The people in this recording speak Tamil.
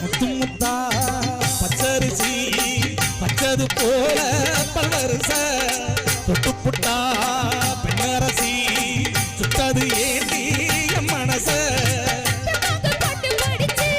முத்து முத்தா பச்சரிசி பச்சது போல பல்லரிச தொட்டு புட்டா பெண்ணரசி சுட்டது ஏந்தி என் மனச. பட்டு படிச்சு